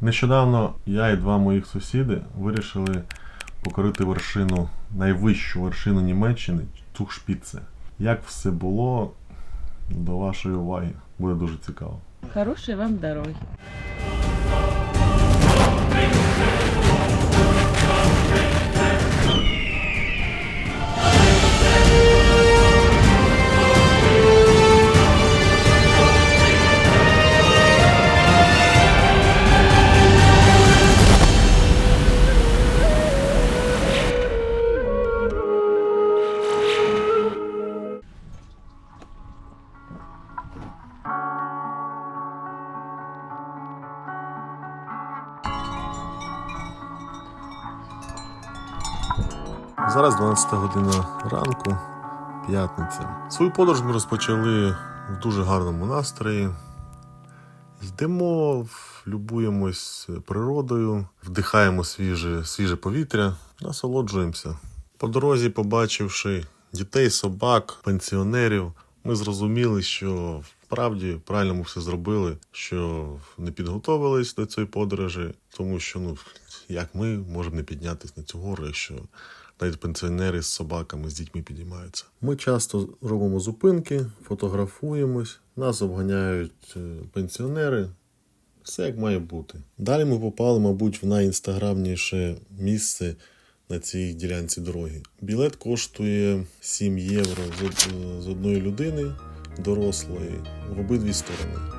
Нещодавно я і два моїх сусіди вирішили покорити вершину, найвищу вершину Німеччини Цухшпіце. Як все було, до вашої уваги буде дуже цікаво. Хорошої вам дороги. Зараз 12 година ранку, п'ятниця. Свою подорож ми розпочали в дуже гарному настрої. Йдемо, любуємось природою, вдихаємо свіже, свіже повітря, насолоджуємося. По дорозі, побачивши дітей, собак, пенсіонерів, ми зрозуміли, що вправді правильно ми все зробили, що не підготовились до цієї подорожі, тому що ну як ми можемо не піднятися на цю гору, якщо навіть пенсіонери з собаками, з дітьми підіймаються. Ми часто робимо зупинки, фотографуємось, нас обганяють е, пенсіонери. Все як має бути. Далі ми попали, мабуть, в найінстаграмніше місце на цій ділянці дороги. Білет коштує 7 євро од- з одної людини дорослої в обидві сторони.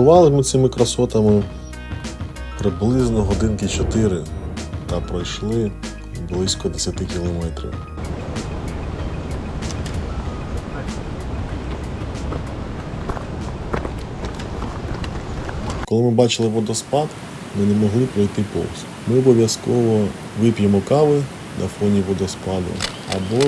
Добували ми цими красотами приблизно годинки 4 та пройшли близько 10 кілометрів. Коли ми бачили водоспад, ми не могли пройти повз. Ми обов'язково вип'ємо кави на фоні водоспаду або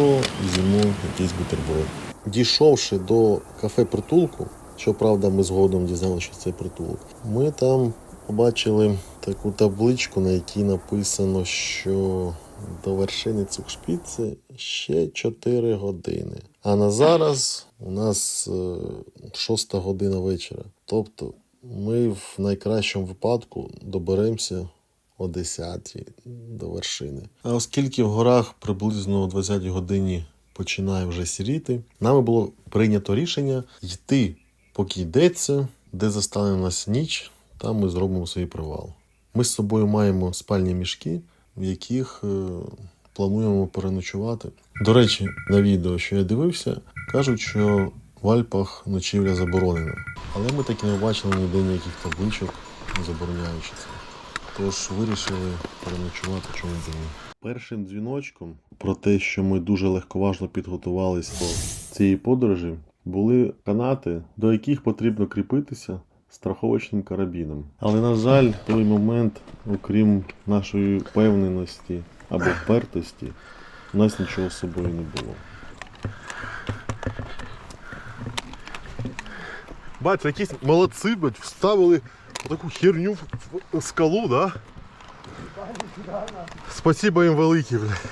з'їмо якийсь бутерброд. Дійшовши до кафе притулку, щоправда, ми згодом дізналися, що це притулок. Ми там побачили таку табличку, на якій написано, що до вершини Цукшпіци ще 4 години. А на зараз у нас е, 6 година вечора. Тобто ми в найкращому випадку доберемося о 10 до вершини. А оскільки в горах приблизно о 20 годині починає вже сіріти, нами було прийнято рішення йти, поки йдеться, де застане нас ніч, там ми зробимо свій привал. Ми з собою маємо спальні мішки, в яких е, плануємо переночувати. До речі, на відео, що я дивився, кажуть, що в Альпах ночівля заборонена. Але ми так і не бачили ніде ніяких табличок, забороняючи це. Тож вирішили переночувати чому ні. Першим дзвіночком про те, що ми дуже легковажно підготувалися до цієї подорожі, були канати, до яких потрібно кріпитися страховочним карабіном. Але, на жаль, в той момент, окрім нашої впевненості або впертості, у нас нічого з собою не було. Бать, якісь молодці, блядь, вставили таку херню в в скалу, да? Спасибо їм велике, блядь.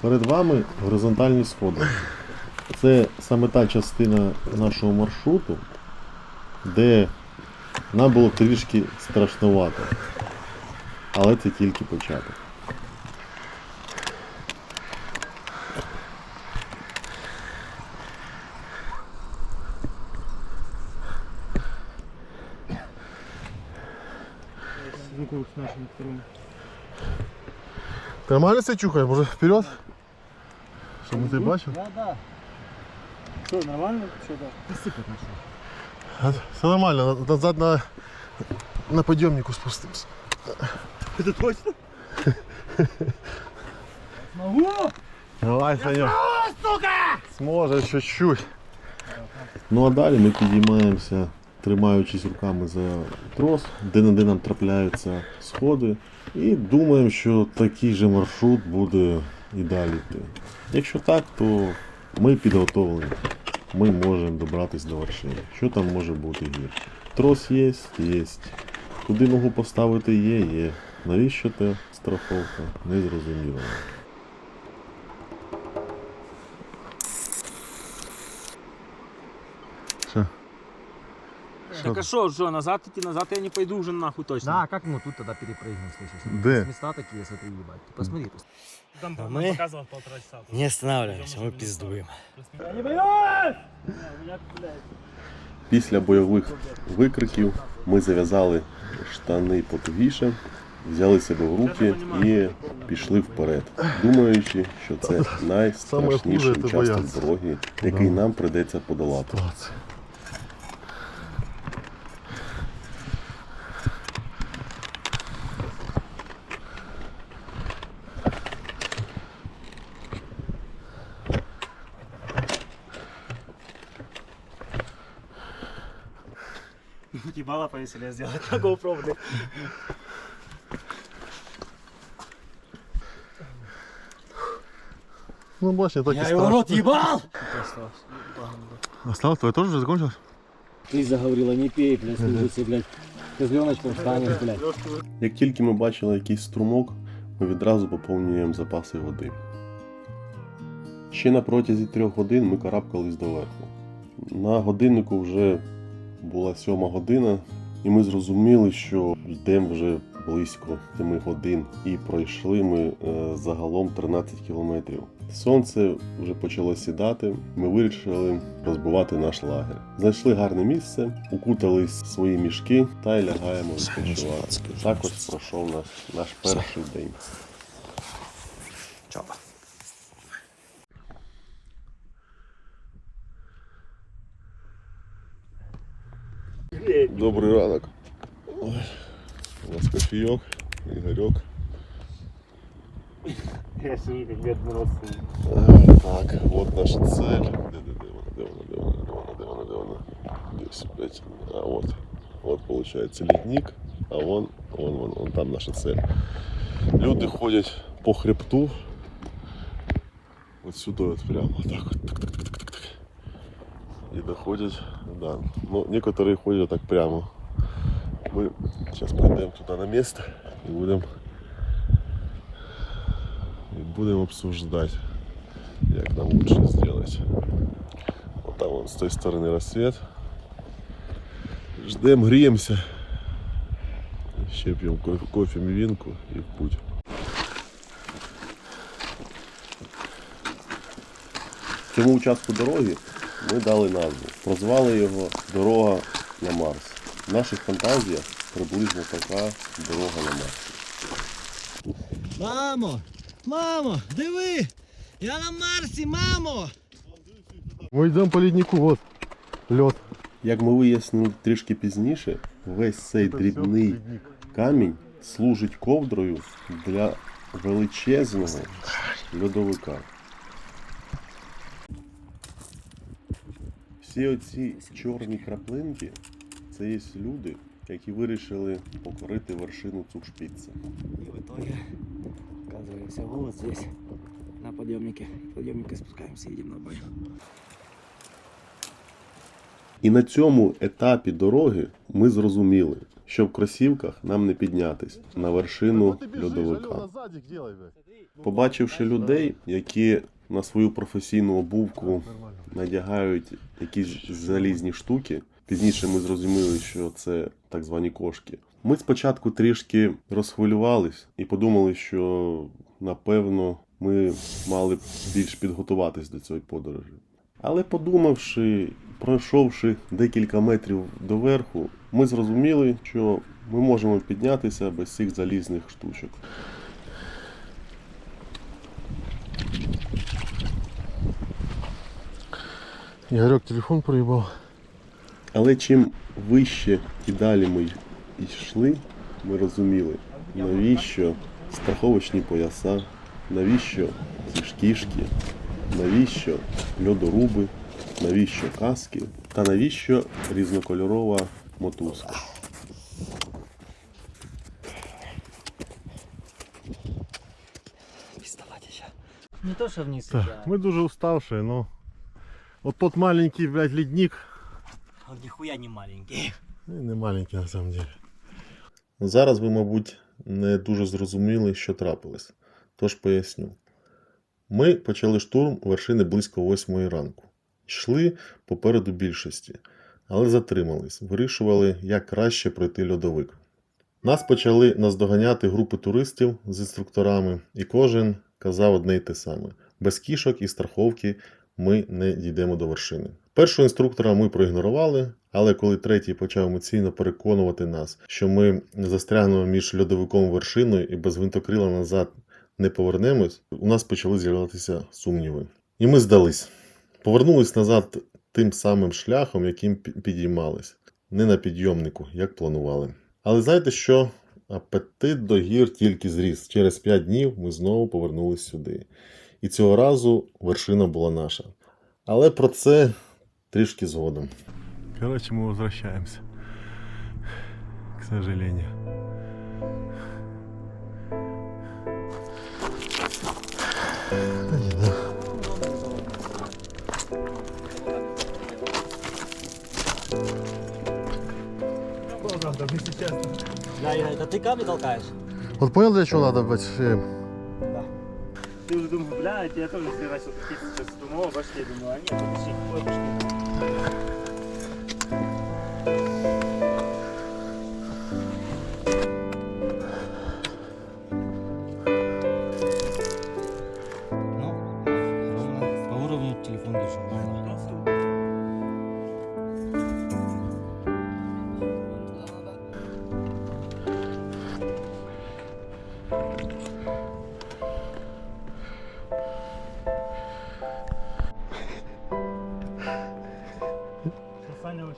Перед вами горизонтальні сходи. Це саме та частина нашого маршруту, де нам було трішки страшновато. Але це тільки початок. звуков с нашим вторым. Нормально себе чухає? Може вперед? Щоб ми тебе бачив? Да, да. Что, нормально? Что, да? Все нормально, на- назад на, на подйомнику спустимся. Это точно? Могу? Давай, Саня. Сука! Сможеш чуть-чуть. Ну а далі ми підіймаємося тримаючись руками за трос, де на де нам трапляються сходи, і думаємо, що такий же маршрут буде і далі йти. Якщо так, то ми підготовлені. Ми можемо добратися до вершини. Що там може бути гірше? Трос є, є. Куди ногу поставити є, є. Навіщо те страховка? Не зрозуміло. Що? Так а что, что, назад идти, назад я не пойду уже нахуй точно. Да, как мы тут тогда перепрыгнем, слышишь? Де? Места такие, смотри, ебать. Ты посмотри. пос- Там А нам мы- показывал полтора часа. Не останавливаемся, мы пиздуем. Я не боюсь! Я, блядь. Після бойових викриків ми зав'язали штани потугіше, взяли себе в руки і пішли вперед, думаючи, що це найстрашніший Саме хуже це участок бояться. дороги, який нам придеться подолати. Ситуація. Ебало повеселее сделать на GoPro, блядь. Ну, бачиш, так Я его страшно. рот ебал! Осталось? Твоє теж вже закончилось? Ты заговорила, не пей, блядь, служится, блядь. Козленочком станешь, блядь. Як тільки ми бачили якийсь струмок, ми відразу поповнюємо запаси води. Ще на протязі трьох годин ми карабкались доверху. На годиннику вже була сьома година, і ми зрозуміли, що йдемо вже близько 7 годин, і пройшли ми е, загалом 13 кілометрів. Сонце вже почало сідати. Ми вирішили розбивати наш лагер. Знайшли гарне місце, укутались в свої мішки та й лягаємо відпочивати. Також пройшов наш, наш перший день. Чопа. Добрий ранок. Ой, у нас кофійок, Ігорьок. Я сижу как бедный родственник. Е, Так, от наша цель. Де, де, де вона, де вона, де вона, де вона, де вона, де вона? Десь, блядь. А от. От получается ледник, а вон, вон, вон, вон там наша цель. Люди ходять по хребту. От сюди от прямо. Так от. Так, так, так, так, так, так. І доходять. Да. Ну, некоторые ходять так прямо. Ми зараз прийдемо туди на місце і будемо и будем обсуждать, как нам лучше сделать. Вот там вон, с той стороны рассвет. Ждем, греемся. Ще пьем кофе, кофе мивинку и в путь. Цьому участку дороги ми дали назву. Прозвали його Дорога на Марс. В наших фантазіях приблизно така дорога на Марс. Мамо! Мамо, диви! Я на Марсі, мамо! Ми йдемо по ліднику, от. Льот. Як ми вияснили трішки пізніше, весь цей дрібний камінь служить ковдрою для величезного льодовика. Всі оці чорні краплинки це є люди, які вирішили покорити вершину Цукшпіца. И в итоге оказываемся вот здесь, на подъемнике. Подъемника спускаемся, едем на бой. І на цьому етапі дороги ми зрозуміли, що в кросівках нам не піднятись на вершину льодовика. Побачивши людей, які на свою професійну обувку надягають якісь залізні штуки, пізніше ми зрозуміли, що це так звані кошки. Ми спочатку трішки розхвилювались і подумали, що напевно ми мали б більш підготуватись до цієї подорожі. Але подумавши, пройшовши декілька метрів доверху, ми зрозуміли, що ми можемо піднятися без цих залізних штучок. Ігорьок телефон проїбав. Але чим вище і далі ми йшли, ми розуміли, навіщо страховочні пояса, навіщо ці шкішки, навіщо льодоруби, навіщо каски та навіщо різнокольорова еще. Не то, что вниз Так, ми дуже уставшие, но от тот маленький, блядь, ледник. Он нихуя не маленький. Ну, Не маленький на самом деле. Зараз ви, мабуть, не дуже зрозуміли, що трапилось. Тож поясню. Ми почали штурм вершини близько 8 ранку. Йшли попереду більшості, але затримались, вирішували, як краще пройти льодовик. Нас почали наздоганяти групи туристів з інструкторами, і кожен казав одне й те саме: без кішок і страховки ми не дійдемо до вершини. Першого інструктора ми проігнорували, але коли третій почав емоційно переконувати нас, що ми застрягнемо між льодовиком вершиною і без гвинтокрила назад не повернемось, у нас почали з'являтися сумніви. І ми здались. Повернулись назад тим самим шляхом, яким підіймались, не на підйомнику, як планували. Але знаєте що? Апетит до гір тільки зріс. Через 5 днів ми знову повернулись сюди. І цього разу вершина була наша. Але про це трішки згодом. Короче, мы возвращаемся. К сожалению. Да, Игорь, это ты камни толкаешь? Вот понял, для чего надо быть? Ты уже думал, блядь, я тоже начал такие сейчас думал, о, пошли, думаю, а нет, пошли, ой, know.